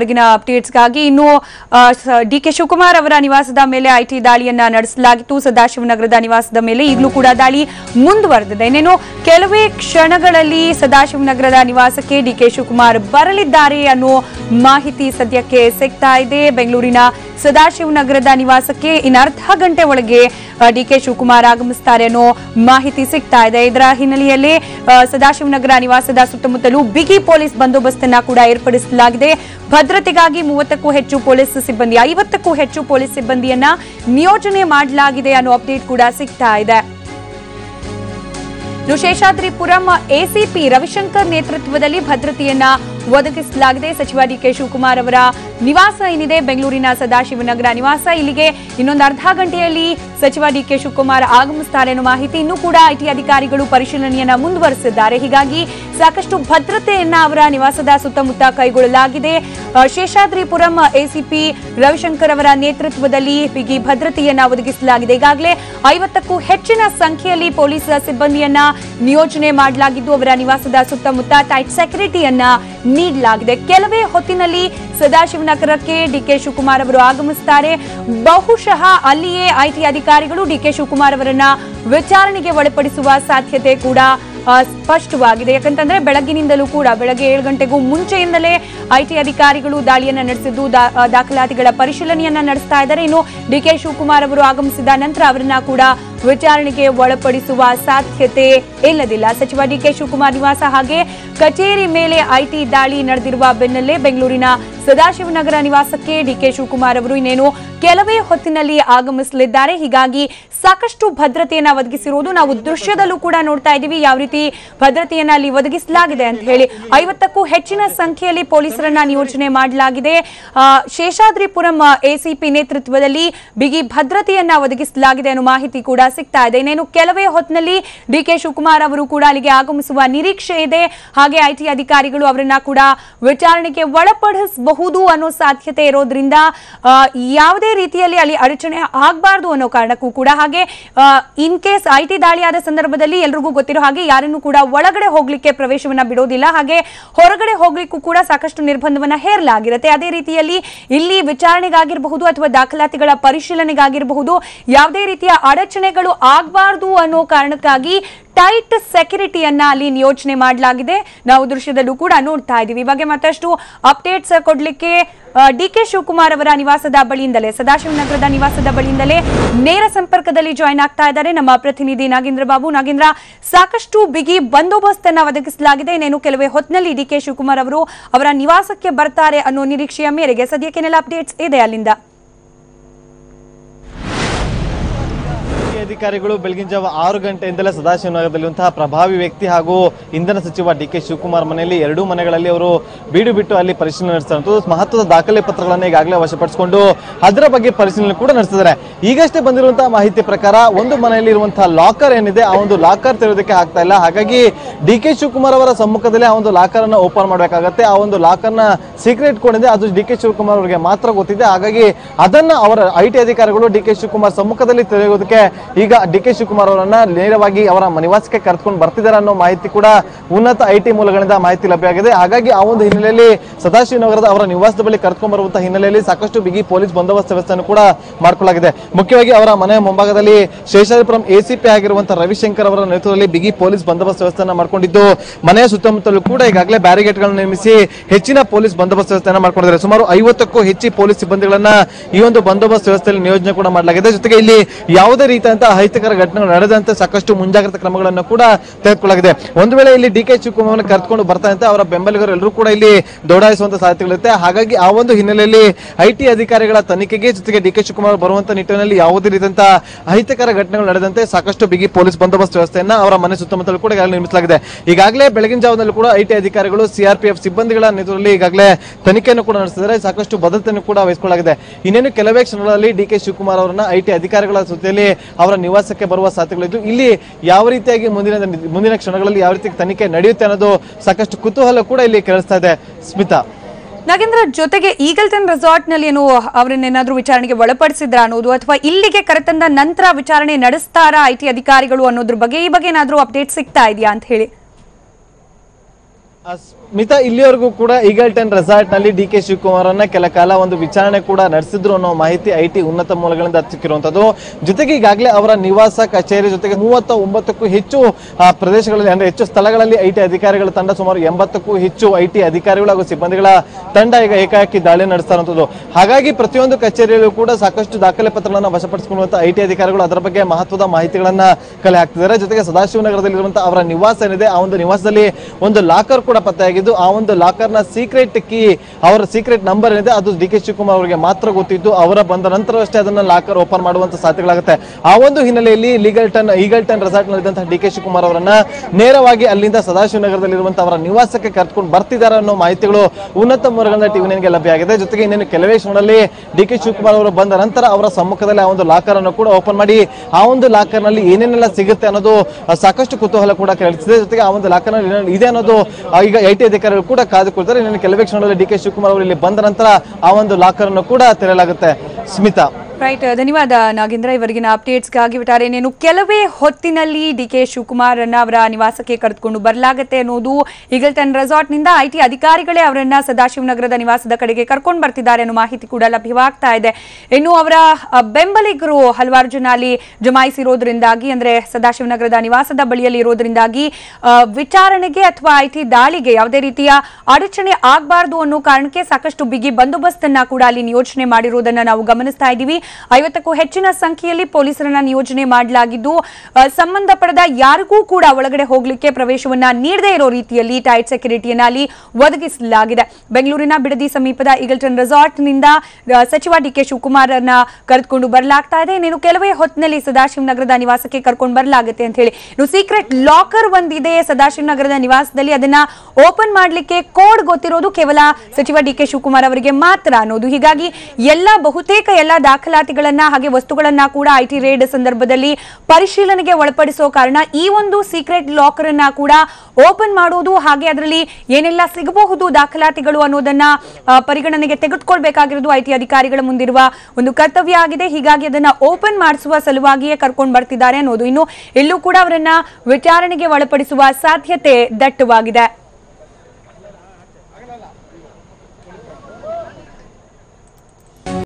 ಬೆಳಗಿನ ಅಪ್ಡೇಟ್ಸ್ಗಾಗಿ ಇನ್ನು D K Shivakumar ಅವರ ನಿವಾಸದ ಮೇಲೆ ಐಟಿ ದಾಳಿಯನ್ನ ನಡೆಸಲಾಗಿತ್ತು. ಸದಾಶಿವನಗರದ ನಿವಾಸದ ಮೇಲೆ ಈಗಲೂ ಕೂಡ ದಾಳಿ ಮುಂದುವರೆದಿದೆ. ಇನ್ನೇನು, ಕೆಲವೇ ಕ್ಷಣಗಳಲ್ಲಿ ಸದಾಶಿವನಗರದ ನಿವಾಸಕ್ಕೆ ಡಿ ಕೆ ಶಿವಕುಮಾರ್ ಬರಲಿದ್ದಾರೆ ಅನ್ನೋ ಮಾಹಿತಿ ಸದ್ಯಕ್ಕೆ ಸಿಗ್ತಾ ಇದೆ. ಬೆಂಗಳೂರಿನ ಸದಾಶಿವನಗರದ ನಿವಾಸಕ್ಕೆ ಇನ್ನರ್ಧ ಗಂಟೆ ಒಳಗೆ ಡಿ ಕೆ ಶಿವಕುಮಾರ್ ಆಗಮಿಸ್ತಾರೆ ಅನ್ನೋ ಮಾಹಿತಿ ಸಿಗ್ತಾ ಇದೆ. ಇದರ ಹಿನ್ನೆಲೆಯಲ್ಲಿ ಸದಾಶಿವನಗರ ನಿವಾಸದ ಸುತ್ತಮುತ್ತಲೂ ಬಿಗಿ ಪೊಲೀಸ್ ಬಂದೋಬಸ್ತನ್ನ ಕೂಡ ಏರ್ಪಡಿಸಲಾಗಿದೆ. ಭದ್ರತೆಗಾಗಿ ಮೂವತ್ತಕ್ಕೂ ಹೆಚ್ಚು ಪೊಲೀಸ್ ಸಿಬ್ಬಂದಿ, ಐವತ್ತಕ್ಕೂ ಹೆಚ್ಚು ಪೊಲೀಸ್ ಸಿಬ್ಬಂದಿಯನ್ನ ನಿಯೋಜನೆ ಮಾಡಲಾಗಿದೆ ಅನ್ನೋ ಅಪ್ಡೇಟ್ ಕೂಡ ಸಿಗ್ತಾ ಇದೆ. ಶೇಷಾದ್ರಿಪುರಂ ಎಸಿಪಿ ರವಿಶಂಕರ್ ನೇತೃತ್ವದಲ್ಲಿ ಭದ್ರತೆಯನ್ನ ಒದಗಿಸಲಾಗಿದೆ. ಸಚಿವ ಡಿಕೆ ಶಿವಕುಮಾರ್ ಅವರ ನಿವಾಸ ಏನಿದೆ? ಬೆಂಗಳೂರಿನ ಸದಾಶಿವನಗರ ನಿವಾಸ. ಇಲ್ಲಿಗೆ ಇನ್ನೊಂದು ಅರ್ಧ ಗಂಟೆಯಲ್ಲಿ ಸಚಿವ ಡಿಕೆ ಶಿವಕುಮಾರ್ ಆಗಮಿಸುತ್ತಾರೆ ಎನ್ನುವ ಮಾಹಿತಿ ಇನ್ನೂ ಕೂಡ ಐಟಿ ಅಧಿಕಾರಿಗಳು ಪರಿಶೀಲನೆಯನ್ನ ಮುಂದುವರೆಸಿದ್ದಾರೆ. ಹೀಗಾಗಿ ಸಾಕಷ್ಟು ಭದ್ರತೆಯನ್ನ ಅವರ ನಿವಾಸದ ಸುತ್ತಮುತ್ತ ಕೈಗೊಳ್ಳಲಾಗಿದೆ. ಶೇಷಾದ್ರಿಪುರಂ ಎಸಿಪಿ ರವಿಶಂಕರ್ ಅವರ ನೇತೃತ್ವದಲ್ಲಿ ಬಿಗಿ ಭದ್ರತೆಯನ್ನ ಒದಗಿಸಲಾಗಿದೆ. ಈಗಾಗಲೇ ಐವತ್ತಕ್ಕೂ ಹೆಚ್ಚಿನ ಸಂಖ್ಯೆಯಲ್ಲಿ ಪೊಲೀಸ್ ಸಿಬ್ಬಂದಿಯನ್ನ ನಿಯೋಜನೆ ಮಾಡಲಾಗಿದ್ದು, ಅವರ ನಿವಾಸದ ಸುತ್ತಮುತ್ತ ಟೈಟ್ ಸೆಕ್ಯೂರಿಟಿಯನ್ನ ನೀಡಲಾಗಿದೆ. ಕೆಲವೇ ಹೊತ್ತಿನಲ್ಲಿ ಸದಾಶಿವನಗರಕ್ಕೆ ಡಿಕೆ ಶಿವಕುಮಾರ್ ಅವರು ಆಗಮಿಸುತ್ತಾರೆ ಬಹುಶಃ ಅಲ್ಲಿಯೇ ಐಟಿ ಅಧಿಕಾರಿಗಳು ಡಿಕೆ ಶಿವಕುಮಾರ್ ಅವರನ್ನ ವಿಚಾರಣೆಗೆ ಒಳಪಡಿಸುವ ಸಾಧ್ಯತೆ ಕೂಡ ಸ್ಪಷ್ಟವಾಗಿದೆ. ಯಾಕಂತಂದ್ರೆ ಬೆಳಗ್ಗಿನಿಂದಲೂ ಕೂಡ, ಬೆಳಗ್ಗೆ ಏಳು ಗಂಟೆಗೂ ಮುಂಚೆಯಿಂದಲೇ ಐಟಿ ಅಧಿಕಾರಿಗಳು ದಾಳಿಯನ್ನ ನಡೆಸಿದ್ದು ದಾಖಲಾತಿಗಳ ಪರಿಶೀಲನೆಯನ್ನ ನಡೆಸ್ತಾ ಇದ್ದಾರೆ. ಇನ್ನು ಡಿಕೆ ಶಿವಕುಮಾರ್ ಅವರು ಆಗಮಿಸಿದ ನಂತರ ಅವರನ್ನ ಕೂಡ ವಿಚಾರಣೆಗೆ ಒಳಪಡಿಸುವ ಸಾಧ್ಯತೆ ಇಲ್ಲದಿಲ್ಲ. ಸಚಿವ ಡಿಕೆ ಶಿವಕುಮಾರ್ ನಿವಾಸ ಹಾಗೆ ಕಚೇರಿ ಮೇಲೆ ಐಟಿ ದಾಳಿ ನಡೆದಿರುವ ಬೆನ್ನಲ್ಲೇ ಬೆಂಗಳೂರಿನ ಸದಾಶಿವನಗರ ನಿವಾಸಕ್ಕೆ ಡಿಕೆ ಶಿವಕುಮಾರ್ ಅವರು ಇನ್ನೇನು ಕೆಲವೇ ಹೊತ್ತಿನಲ್ಲಿ ಆಗಮಿಸಲಿದ್ದಾರೆ. ಹೀಗಾಗಿ ಸಾಕಷ್ಟು ಭದ್ರತೆಯನ್ನ ಒದಗಿಸಿರುವುದು ನಾವು ದೃಶ್ಯದಲ್ಲೂ ಕೂಡ ನೋಡ್ತಾ ಇದ್ದೀವಿ. ಯಾವ ರೀತಿ ಭದ್ರತೆಯನ್ನ ಅಲ್ಲಿ ಒದಗಿಸಲಾಗಿದೆ ಅಂತ ಹೇಳಿ ಐವತ್ತಕ್ಕೂ ಹೆಚ್ಚಿನ ಸಂಖ್ಯೆಯಲ್ಲಿ ಪೊಲೀಸರನ್ನ ನಿಯೋಜನೆ ಮಾಡಲಾಗಿದೆ. ಶೇಷಾದ್ರಿಪುರಂ ಎಸಿಪಿ ನೇತೃತ್ವದಲ್ಲಿ ಬಿಗಿ ಭದ್ರತೆಯನ್ನ ಒದಗಿಸಲಾಗಿದೆ ಅನ್ನೋ ಮಾಹಿತಿ ಕೂಡ ಸಿಗ್ತಾ ಇದೆ. ಇನ್ನೇನು ಕೆಲವೇ ಹೊತ್ತಿನಲ್ಲಿ ಡಿಕೆ ಶಿವಕುಮಾರ್ ಅವರು ಕೂಡ ಅಲ್ಲಿಗೆ ಆಗಮಿಸುವ ನಿರೀಕ್ಷೆ ಇದೆ. ಹಾಗೆ ಐಟಿ ಅಧಿಕಾರಿಗಳು ಅವರನ್ನ ಕೂಡ ವಿಚಾರಣೆಗೆ ಒಳಪಡಿಸಬಹುದು ಅನ್ನೋ ಸಾಧ್ಯತೆ ಇರೋದ್ರಿಂದ ಯಾವುದೇ ರೀತಿಯಲ್ಲಿ ಅಲ್ಲಿ ಅಡಚಣೆ ಆಗಬಾರ್ದು ಅನ್ನೋ ಕಾರಣಕ್ಕೂ ಕೂಡ ಹಾಗೆ ಇನ್ ಕೇಸ್ ಐ ಟಿ ದಾಳಿ ಆದ ಸಂದರ್ಭದಲ್ಲಿ ಎಲ್ರಿಗೂ ಗೊತ್ತಿರೋ ಹಾಗೆ ಯಾರನ್ನು ಕೂಡ ಒಳಗಡೆ ಹೋಗ್ಲಿಕ್ಕೆ ಪ್ರವೇಶವನ್ನ ಬಿಡೋದಿಲ್ಲ. ಹಾಗೆ ಹೊರಗಡೆ ಹೋಗ್ಲಿಕ್ಕೂ ಕೂಡ ಸಾಕಷ್ಟು ನಿರ್ಬಂಧವನ್ನ ಹೇರಲಾಗಿರುತ್ತೆ. ಅದೇ ರೀತಿಯಲ್ಲಿ ಇಲ್ಲಿ ವಿಚಾರಣೆಗಾಗಿರಬಹುದು ಅಥವಾ ದಾಖಲಾತಿಗಳ ಪರಿಶೀಲನೆಗಾಗಿರಬಹುದು ಯಾವುದೇ ರೀತಿಯ ಅಡಚಣೆಗಳು ಆಗಬಾರ್ದು ಅನ್ನೋ ಕಾರಣಕ್ಕಾಗಿ ಟೈಟ್ ಸೆಕ್ಯೂರಿಟಿಯನ್ನ ಅಲ್ಲಿ ನಿಯೋಜನೆ ಮಾಡಲಾಗಿದೆ. ನಾವು ದೃಶ್ಯದಲ್ಲೂ ಕೂಡ ನೋಡ್ತಾ ಇದ್ದೀವಿ ಈ ಬಗ್ಗೆ ಮತ್ತಷ್ಟು ಅಪ್ಡೇಟ್ಸ್ ಕೊಡ್ಲಿಕ್ಕೆ ಡಿ ಕೆ ಶಿವಕುಮಾರ್ ಅವರ ನಿವಾಸದ ಬಳಿಯಿಂದಲೇ, ಸದಾಶಿವನಗರದ ನಿವಾಸದ ಬಳಿಯಿಂದಲೇ ನೇರ ಸಂಪರ್ಕದಲ್ಲಿ ಜಾಯ್ನ್ ಆಗ್ತಾ ಇದ್ದಾರೆ. ನಮ್ಮ ಪ್ರತಿನಿಧಿ ನಾಗೇಂದ್ರ ಬಾಬು. ನಾಗೇಂದ್ರ, ಸಾಕಷ್ಟು ಬಿಗಿ ಬಂದೋಬಸ್ತ್ ಅನ್ನ ಒದಗಿಸಲಾಗಿದೆ. ಇನ್ನೇನು ಕೆಲವೇ ಹೊತ್ತಿನಲ್ಲಿ ಡಿ ಕೆ ಶಿವಕುಮಾರ್ ಅವರು ಅವರ ನಿವಾಸಕ್ಕೆ ಬರ್ತಾರೆ ಅನ್ನೋ ನಿರೀಕ್ಷೆಯ ಮೇರೆಗೆ ಸದ್ಯಕ್ಕೆನೆಲ್ಲ ಅಪ್ಡೇಟ್ಸ್ ಇದೆ ಅಲ್ಲಿಂದ? ಅಧಿಕಾರಿಗಳು ಬೆಳಗಿನ ಜಾವ ಆರು ಗಂಟೆಯಿಂದಲೇ ಸದಾಶಿವನಗರದಲ್ಲಿರುವಂತಹ ಪ್ರಭಾವಿ ವ್ಯಕ್ತಿ ಹಾಗೂ ಇಂಧನ ಸಚಿವ ಡಿ ಕೆ ಶಿವಕುಮಾರ್ ಮನೆಯಲ್ಲಿ ಎರಡೂ ಮನೆಗಳಲ್ಲಿ ಅವರು ಬೀಡು ಬಿಟ್ಟು ಅಲ್ಲಿ ಪರಿಶೀಲನೆ ನಡೆಸಿದಂಥದ್ದು ಮಹತ್ವದ ದಾಖಲೆ ಪತ್ರಗಳನ್ನು ಈಗಾಗಲೇ ವಶಪಡಿಸಿಕೊಂಡು ಅದರ ಬಗ್ಗೆ ಪರಿಶೀಲನೆ ಕೂಡ ನಡೆಸಿದ್ದಾರೆ. ಈಗಷ್ಟೇ ಬಂದಿರುವಂತಹ ಮಾಹಿತಿ ಪ್ರಕಾರ ಒಂದು ಮನೆಯಲ್ಲಿ ಇರುವಂತಹ ಲಾಕರ್ ಏನಿದೆ, ಆ ಒಂದು ಲಾಕರ್ ತೆರೆಯೋದಕ್ಕೆ ಆಗ್ತಾ ಇಲ್ಲ. ಹಾಗಾಗಿ ಡಿ ಕೆ ಶಿವಕುಮಾರ್ ಅವರ ಸಮ್ಮುಖದಲ್ಲಿ ಆ ಒಂದು ಲಾಕರ್ ಅನ್ನು ಓಪನ್ ಮಾಡಬೇಕಾಗತ್ತೆ. ಆ ಒಂದು ಲಾಕರ್ನ ಸೀಕ್ರೆಟ್ ಕೊಡಿದೆ ಅದು ಡಿ ಕೆ ಶಿವಕುಮಾರ್ ಅವರಿಗೆ ಮಾತ್ರ ಗೊತ್ತಿದೆ. ಹಾಗಾಗಿ ಅದನ್ನ ಅವರ ಐ ಅಧಿಕಾರಿಗಳು ಡಿ ಕೆ ಶಿವಕುಮಾರ್ ಸಮ್ಮುಖದಲ್ಲಿ ತೆರೆಯೋದಕ್ಕೆ ಈಗ ಡಿ ಕೆ ಶಿವಕುಮಾರ್ ಅವರನ್ನ ನೇರವಾಗಿ ಅವರ ನಿವಾಸಕ್ಕೆ ಕರೆದುಕೊಂಡು ಬರ್ತಿದ್ದಾರೆ ಅನ್ನೋ ಮಾಹಿತಿ ಕೂಡ ಉನ್ನತ ಐಟಿ ಮೂಲಗಳಿಂದ ಮಾಹಿತಿ ಲಭ್ಯವಾಗಿದೆ ಹಾಗಾಗಿ ಆ ಒಂದು ಹಿನ್ನೆಲೆಯಲ್ಲಿ ಸದಾಶಿವನಗರದ ಅವರ ನಿವಾಸದ ಬಳಿ ಕರೆದುಕೊಂಡು ಬರುವಂತಹ ಹಿನ್ನೆಲೆಯಲ್ಲಿ ಸಾಕಷ್ಟು ಬಿಗಿ ಪೊಲೀಸ್ ಬಂದೋಬಸ್ತ್ ವ್ಯವಸ್ಥೆಯನ್ನು ಕೂಡ ಮಾಡಿಕೊಳ್ಳಲಾಗಿದೆ. ಮುಖ್ಯವಾಗಿ ಅವರ ಮನೆಯ ಮುಂಭಾಗದಲ್ಲಿ ಶೇಷಾರಿಪುರಂ ಎಸಿಪಿ ಆಗಿರುವಂತಹ ರವಿಶಂಕರ್ ಅವರ ನೇತೃತ್ವದಲ್ಲಿ ಬಿಗಿ ಪೊಲೀಸ್ ಬಂದೋಬಸ್ತ್ ವ್ಯವಸ್ಥೆಯನ್ನು ಮಾಡಿಕೊಂಡಿದ್ದು, ಮನೆಯ ಸುತ್ತಮುತ್ತಲೂ ಕೂಡ ಈಗಾಗಲೇ ಬ್ಯಾರಿಗೇಡ್ಗಳನ್ನು ನಿರ್ಮಿಸಿ ಹೆಚ್ಚಿನ ಪೊಲೀಸ್ ಬಂದೋಬಸ್ತ್ ವ್ಯವಸ್ಥೆಯನ್ನು ಮಾಡಿಕೊಂಡಿದ್ದಾರೆ. ಸುಮಾರು ಐವತ್ತಕ್ಕೂ ಹೆಚ್ಚು ಪೊಲೀಸ್ ಸಿಬ್ಬಂದಿಗಳನ್ನ ಈ ಒಂದು ಬಂದೋಬಸ್ತ್ ವ್ಯವಸ್ಥೆಯಲ್ಲಿ ನಿಯೋಜನೆ ಕೂಡ ಮಾಡಲಾಗಿದೆ. ಜೊತೆಗೆ ಇಲ್ಲಿ ಯಾವುದೇ ರೀತಿಯಂತಹ ಅಹಿತಕರ ಘಟನೆಗಳು ನಡೆದಂತೆ ಸಾಕಷ್ಟು ಮುಂಜಾಗ್ರತಾ ಕ್ರಮಗಳನ್ನು ಕೂಡ ತೆಗೆದುಕೊಳ್ಳಲಾಗಿದೆ. ಒಂದು ವೇಳೆ ಇಲ್ಲಿ ಡಿ ಕೆ ಶಿವಕುಮಾರ್ ಕರೆದುಕೊಂಡು ಬರ್ತಾ ಅಂತ ಅವರ ಬೆಂಬಲಿಗರು ಎಲ್ಲರೂ ಕೂಡ ಇಲ್ಲಿ ದೌಡಾಯಿಸುವಂತಹ ಸಾಧ್ಯತೆಗಳಿರುತ್ತೆ. ಹಾಗಾಗಿ ಆ ಒಂದು ಹಿನ್ನೆಲೆಯಲ್ಲಿ ಐಟಿ ಅಧಿಕಾರಿಗಳ ತನಿಖೆಗೆ ಜೊತೆಗೆ ಡಿ ಕೆ ಶಿವಕುಮಾರ್ ಬರುವಂತ ನಿಟ್ಟಿನಲ್ಲಿ ಯಾವುದೇ ರೀತಿಯಂತಹ ಅಹಿತಕರ ಘಟನೆಗಳು ನಡೆದಂತೆ ಸಾಕಷ್ಟು ಬಿಗಿ ಪೊಲೀಸ್ ಬಂದೋಬಸ್ತ್ ವ್ಯವಸ್ಥೆಯನ್ನ ಅವರ ಮನೆ ಸುತ್ತಮುತ್ತಲೂ ಕೂಡ ನಿರ್ಮಿಸಲಾಗಿದೆ. ಈಗಾಗಲೇ ಬೆಳಗಿನ ಜಾವದಲ್ಲೂ ಕೂಡ ಐಟಿ ಅಧಿಕಾರಿಗಳು ಸಿಆರ್ಪಿಎಫ್ ಸಿಬ್ಬಂದಿಗಳ ನೇತೃತ್ವದಲ್ಲಿ ಈಗಾಗಲೇ ತನಿಖೆಯನ್ನು ಕೂಡ ನಡೆಸಿದರೆ ಸಾಕಷ್ಟು ಭದ್ರತೆಯನ್ನು ಕೂಡ ವಹಿಸಿಕೊಳ್ಳಲಾಗಿದೆ. ಇನ್ನೇನು ಕೆಲವೇ ಕ್ಷಣಗಳಲ್ಲಿ ಡಿ ಕೆ ಶಿವಕುಮಾರ್ ಅವರನ್ನ ಐ ಟಿ ಅಧಿಕಾರಿಗಳ ಜೊತೆಯಲ್ಲಿ ಅವರ ನಿವಾಸಕ್ಕೆ ಬರುವ ಸಾಧ್ಯತೆಗಳಿದ್ದು ಇಲ್ಲಿ ಯಾವ ರೀತಿಯಾಗಿ ಮುಂದಿನ ಮುಂದಿನ ಕ್ಷಣಗಳಲ್ಲಿ ಯಾವ ರೀತಿ ತನಿಖೆ ನಡೆಯುತ್ತೆ ಅನ್ನೋದು ಸಾಕಷ್ಟು ಕುತೂಹಲ ಕೂಡ ಇಲ್ಲಿ ಕೇಳಿಸ್ತಾ ಇದೆ ಸ್ಮಿತಾ. ನಾಗೇಂದ್ರ, ಜೊತೆಗೆ ಈಗಲ್ಟನ್ ರೆಸಾರ್ಟ್ನಲ್ಲಿ ಏನು ಅವರನ್ನೇನಾದ್ರೂ ವಿಚಾರಣೆಗೆ ಒಳಪಡಿಸಿದ್ರ ಅನ್ನೋದು ಅಥವಾ ಇಲ್ಲಿಗೆ ಕರೆತಂದ ನಂತರ ವಿಚಾರಣೆ ನಡೆಸ್ತಾರಾ ಐಟಿ ಅಧಿಕಾರಿಗಳು ಅನ್ನೋದ್ರ ಬಗ್ಗೆ ಈ ಬಗ್ಗೆ ಏನಾದ್ರೂ ಅಪ್ಡೇಟ್ ಸಿಗ್ತಾ ಇದೆಯಾ ಅಂತ ಹೇಳಿ. ಆ, ಸ್ಮಿತಾ ಇಲ್ಲಿವರೆಗೂ ಕೂಡ ಈಗಲ್ಟನ್ ರೆಸಾರ್ಟ್ನಲ್ಲಿ ಡಿ ಕೆ ಶಿವಕುಮಾರ್ ಅನ್ನ ಕೆಲ ಕಾಲ ಒಂದು ವಿಚಾರಣೆ ಕೂಡ ನಡೆಸಿದ್ರು ಅನ್ನೋ ಮಾಹಿತಿ ಐಟಿ ಉನ್ನತ ಮೂಲಗಳಿಂದ ಸಿಕ್ಕಿರುವಂತದ್ದು ಜೊತೆಗೆ ಈಗಾಗಲೇ ಅವರ ನಿವಾಸ ಕಚೇರಿ ಜೊತೆಗೆ ಮೂವತ್ತ ಒಂಬತ್ತಕ್ಕೂ ಹೆಚ್ಚು ಪ್ರದೇಶಗಳಲ್ಲಿ ಅಂದ್ರೆ ಹೆಚ್ಚು ಸ್ಥಳಗಳಲ್ಲಿ ಐಟಿ ಅಧಿಕಾರಿಗಳ ತಂಡ ಸುಮಾರು ಎಂಬತ್ತಕ್ಕೂ ಹೆಚ್ಚು ಐಟಿ ಅಧಿಕಾರಿಗಳು ಹಾಗೂ ಸಿಬ್ಬಂದಿಗಳ ತಂಡ ಈಗ ಏಕಾಏಕಿ ದಾಳಿ ನಡೆಸ್ತಾ ಇರುವಂತದ್ದು ಹಾಗಾಗಿ ಪ್ರತಿಯೊಂದು ಕಚೇರಿಯಲ್ಲೂ ಕೂಡ ಸಾಕಷ್ಟು ದಾಖಲೆ ಪತ್ರಗಳನ್ನು ವಶಪಡಿಸಿಕೊಳ್ಳುವಂತ ಐಟಿ ಅಧಿಕಾರಿಗಳು ಅದರ ಬಗ್ಗೆ ಮಹತ್ವದ ಮಾಹಿತಿಗಳನ್ನ ಕಲೆ ಹಾಕ್ತಿದ್ದಾರೆ. ಜೊತೆಗೆ ಸದಾಶಿವನಗರದಲ್ಲಿರುವಂತಹ ಅವರ ನಿವಾಸ ಏನಿದೆ ಆ ಒಂದು ನಿವಾಸದಲ್ಲಿ ಒಂದು ಲಾಕರ್ ಕೂಡ ಪತ್ತೆಯಾಗಿದ್ದು ಆ ಒಂದು ಲಾಕರ್ನ ಸೀಕ್ರೆಟ್ ಕೀ ಅವರ ಸೀಕ್ರೆಟ್ ನಂಬರ್ ಏನಿದೆ, ಅದು ಡಿ ಕೆ ಶಿವಕುಮಾರ್ ಅವರಿಗೆ ಮಾತ್ರ ಗೊತ್ತಿದ್ದು, ಅವರ ಬಂದ ನಂತರವಷ್ಟೇ ಅದನ್ನ ಲಾಕರ್ ಓಪನ್ ಮಾಡುವಂತ ಸಾಧ್ಯತೆಗಳಾಗುತ್ತೆ. ಆ ಒಂದು ಹಿನ್ನೆಲೆಯಲ್ಲಿ ಈಗಲ್ ಟನ್ ರೆಸಾರ್ಟ್ ನಲ್ಲಿದ್ದಂತಹ ಡಿ ಕೆ ಶಿವಕುಮಾರ್ ಅವರನ್ನ ನೇರವಾಗಿ ಅಲ್ಲಿಂದ ಸದಾಶಿವನಗರದಲ್ಲಿರುವಂತಹ ಅವರ ನಿವಾಸಕ್ಕೆ ಕರ್ಕೊಂಡು ಬರ್ತಿದ್ದಾರೆ ಅನ್ನೋ ಮಾಹಿತಿಗಳು ಉನ್ನತ ಮೂಲಗಳಿಂದ ಟಿವಿ ನನ್ಗೆ ಲಭ್ಯ ಆಗಿದೆ. ಜೊತೆಗೆ ಇನ್ನೇನು ಕೆಲವೇ ಕ್ಷಣದಲ್ಲಿ ಡಿ ಕೆ ಶಿವಕುಮಾರ್ ಅವರು ಬಂದ ನಂತರ ಅವರ ಸಮ್ಮುಖದಲ್ಲಿ ಆ ಒಂದು ಲಾಕರ್ ಅನ್ನು ಕೂಡ ಓಪನ್ ಮಾಡಿ, ಆ ಒಂದು ಲಾಕರ್ನಲ್ಲಿ ಏನೇನೆಲ್ಲ ಸಿಗುತ್ತೆ ಅನ್ನೋದು ಸಾಕಷ್ಟು ಕುತೂಹಲ ಕೂಡ ಕೆರಳಿಸಿದೆ ಜೊತೆಗೆ ಆ ಒಂದು ಲಾಕರ್ನಲ್ಲಿ ಇದೆ ಅನ್ನೋದು ಈಗ ಐ ಟಿ ಅಧಿಕಾರಿಗಳು ಕೂಡ ಕಾದುಕೊಳ್ತಾರೆ ಇನ್ನೇನು ಕೆಲವೇ ಕ್ಷಣದಲ್ಲಿ ಡಿ ಕೆ ಶಿವಕುಮಾರ್ ಅವರು ಇಲ್ಲಿ ಬಂದ ನಂತರ ಆ ಒಂದು ಲಾಕರ್ ಅನ್ನು ಕೂಡ ತೆರೆಯಲಾಗುತ್ತೆ. ಸ್ಮಿತಾ. ರೈಟ್ ಧನ್ಯವಾದ ನಾಗೇಂದ್ರ. ಇವರಿಗಿನ ಅಪ್ಡೇಟ್ಸ್ಗಾಗಿ ಬಿಟ್ಟಾರೆ ಇನ್ನೇನು ಕೆಲವೇ ಹೊತ್ತಿನಲ್ಲಿ ಡಿ ಕೆ ಶಿವಕುಮಾರ್ ಅನ್ನ ಅವರ ನಿವಾಸಕ್ಕೆ ಕರೆದುಕೊಂಡು ಬರಲಾಗತ್ತೆ ಅನ್ನೋದು ಈಗಲ್ಟನ್ ರೆಸಾರ್ಟ್ನಿಂದ ಐ ಟಿ ಅಧಿಕಾರಿಗಳೇ ಅವರನ್ನ ಸದಾಶಿವನಗರದ ನಿವಾಸದ ಕಡೆಗೆ ಕರ್ಕೊಂಡು ಬರ್ತಿದ್ದಾರೆ ಅನ್ನೋ ಮಾಹಿತಿ ಕೂಡ ಲಭ್ಯವಾಗ್ತಾ ಇದೆ. ಇನ್ನು ಅವರ ಬೆಂಬಲಿಗರು ಹಲವಾರು ಜನ ಅಲ್ಲಿ ಜಮಾಯಿಸಿರೋದ್ರಿಂದಾಗಿ, ಅಂದ್ರೆ ಸದಾಶಿವನಗರದ ನಿವಾಸದ ಬಳಿಯಲ್ಲಿ ಇರೋದ್ರಿಂದಾಗಿ ವಿಚಾರಣೆಗೆ ಅಥವಾ ಐ ದಾಳಿಗೆ ಯಾವುದೇ ರೀತಿಯ ಅಡಚಣೆ ಆಗಬಾರದು ಅನ್ನೋ ಕಾರಣಕ್ಕೆ ಸಾಕಷ್ಟು ಬಿಗಿ ಬಂದೋಬಸ್ತನ್ನ ಕೂಡ ಅಲ್ಲಿ ನಿಯೋಜನೆ ಮಾಡಿರೋದನ್ನ ನಾವು ಗಮನಿಸ್ತಾ ಇದ್ದೀವಿ. ಐವತ್ತಕ್ಕೂ ಹೆಚ್ಚಿನ ಸಂಖ್ಯೆಯಲ್ಲಿ ಪೊಲೀಸರನ್ನ ನಿಯೋಜನೆ ಮಾಡಲಾಗಿದ್ದು ಸಂಬಂಧಪಡದ ಯಾರಿಗೂ ಕೂಡ ಒಳಗಡೆ ಹೋಗಲಿಕ್ಕೆ ಪ್ರವೇಶವನ್ನ ನೀಡದೇ ಇರೋ ರೀತಿಯಲ್ಲಿ ಟೈಟ್ ಸೆಕ್ಯೂರಿಟಿಯನ್ನ ಅಲ್ಲಿ ಒದಗಿಸಲಾಗಿದೆ. ಬೆಂಗಳೂರಿನ ಬಿಡದಿ ಸಮೀಪದ ಈಗಲ್ಟನ್ ರೆಸಾರ್ಟ್ನಿಂದ ನಿಂದ ಸಚಿವ ಡಿಕೆ ಶಿವಕುಮಾರ್ ಅನ್ನ ಕರೆದುಕೊಂಡು ಬರಲಾಗ್ತಾ ಇದೆ. ಇನ್ನೇನು ಕೆಲವೇ ಹೊತ್ತಿನಲ್ಲಿ ಸದಾಶಿವನಗರದ ನಿವಾಸಕ್ಕೆ ಕರ್ಕೊಂಡು ಬರಲಾಗುತ್ತೆ ಅಂತ ಹೇಳಿ. ಇನ್ನು ಸೀಕ್ರೆಟ್ ಲಾಕರ್ ಒಂದಿದೆ. ಸದಾಶಿವನಗರದ ನಿವಾಸದಲ್ಲಿ ಅದನ್ನ ಓಪನ್ ಮಾಡಲಿಕ್ಕೆ ಕೋಡ್ ಗೊತ್ತಿರೋದು ಕೇವಲ ಸಚಿವ ಡಿ ಕೆ ಶಿವಕುಮಾರ್ ಅವರಿಗೆ ಮಾತ್ರ ಅನ್ನೋದು. ಹೀಗಾಗಿ ಎಲ್ಲ ಬಹುತೇಕ ಎಲ್ಲ ದಾಖಲಾತಿಗಳನ್ನ ಹಾಗೆ ವಸ್ತುಗಳನ್ನ ಕೂಡ ಐಟಿ ರೇಡ್ ಸಂದರ್ಭದಲ್ಲಿ ಪರಿಶೀಲನೆಗೆ ಒಳಪಡಿಸೋ ಕಾರಣ ಈ ಒಂದು ಸೀಕ್ರೆಟ್ ಲಾಕರ್ ಅನ್ನ ಕೂಡ ಓಪನ್ ಮಾಡೋದು ಹಾಗೆ ಅದರಲ್ಲಿ ಏನೆಲ್ಲ ಸಿಗಬಹುದು ದಾಖಲಾತಿಗಳು ಅನ್ನೋದನ್ನ ಪರಿಗಣನೆಗೆ ತೆಗೆದುಕೊಳ್ಬೇಕಾಗಿರೋದು ಐಟಿ ಅಧಿಕಾರಿಗಳ ಮುಂದಿರುವ ಒಂದು ಕರ್ತವ್ಯ ಆಗಿದೆ. ಹೀಗಾಗಿ ಅದನ್ನ ಓಪನ್ ಮಾಡಿಸುವ ಸಲುವಾಗಿಯೇ ಕರ್ಕೊಂಡು ಬರ್ತಿದ್ದಾರೆ ಅನ್ನೋದು. ಇನ್ನು ಎಲ್ಲೂ ಕೂಡ ಅವರನ್ನ ವಿಚಾರಣೆಗೆ ಒಳಪಡಿಸುವ ಸಾಧ್ಯತೆ ದಟ್ಟವಾಗಿದೆ.